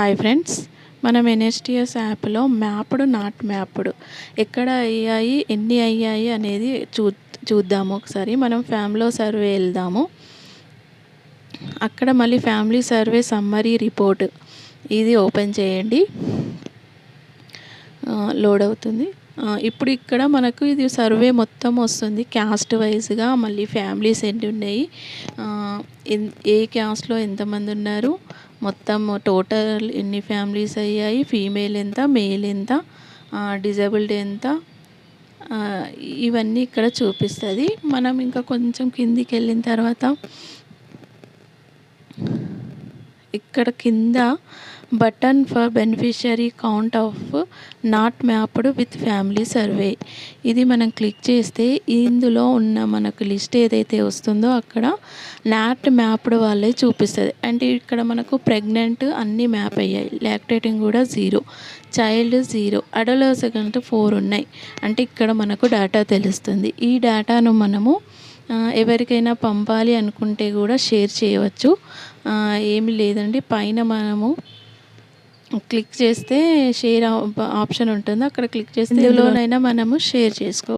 Hi friends మనం ఎన్ఎస్టిఎస్ యాప్లో mapped not mapped. ఎక్కడ అయ్యాయి ఎన్ని అయ్యాయి అనేది చూ చూద్దాము. ఒకసారి మనం ఫ్యామిలీ సర్వే వెళ్దాము. అక్కడ మళ్ళీ ఫ్యామిలీ సర్వే సమ్మరీ రిపోర్ట్. ఇది ఓపెన్ చేయండి. లోడ్ అవుతుంది. ఇప్పుడు ఇక్కడ మనకు ఇది సర్వే మొత్తం వస్తుంది క్యాస్ట్ వైజ్గా మళ్ళీ ఫ్యామిలీస్ ఎన్ని ఉన్నాయి ఏ క్యాస్ట్లో ఎంతమంది ఉన్నారు మొత్తం టోటల్ ఎన్ని ఫ్యామిలీస్ అయ్యాయి ఫీమేల్ ఎంత మేల్ ఎంత డిజబుల్డ్ ఎంత ఇవన్నీ ఇక్కడ చూపిస్తుంది. మనం ఇంకా కొంచెం కిందికి వెళ్ళిన తర్వాత ఇక్కడ కింద button for beneficiary count of not mapped with family survey. ఇది మనం క్లిక్ చేస్తే ఇందులో ఉన్న మనకు లిస్ట్ ఏదైతే వస్తుందో అక్కడ నాట్ మ్యాప్డ్ వాళ్ళే చూపిస్తుంది. అంటే ఇక్కడ మనకు ప్రెగ్నెంట్ అన్నీ మ్యాప్ అయ్యాయి. లాక్టేటింగ్ కూడా zero child zero adolescent four ఉన్నాయి. అంటే ఇక్కడ మనకు డేటా తెలుస్తుంది. ఈ డేటాను మనము ఎవరికైనా పంపాలి అనుకుంటే కూడా షేర్ చేయవచ్చు. ఏమి లేదండి. పైన మనము క్లిక్ చేస్తే షేర్ ఆప్షన్ ఉంటుంది. అక్కడ క్లిక్ చేస్తే ఇందులోనైనా మనము షేర్ చేసుకో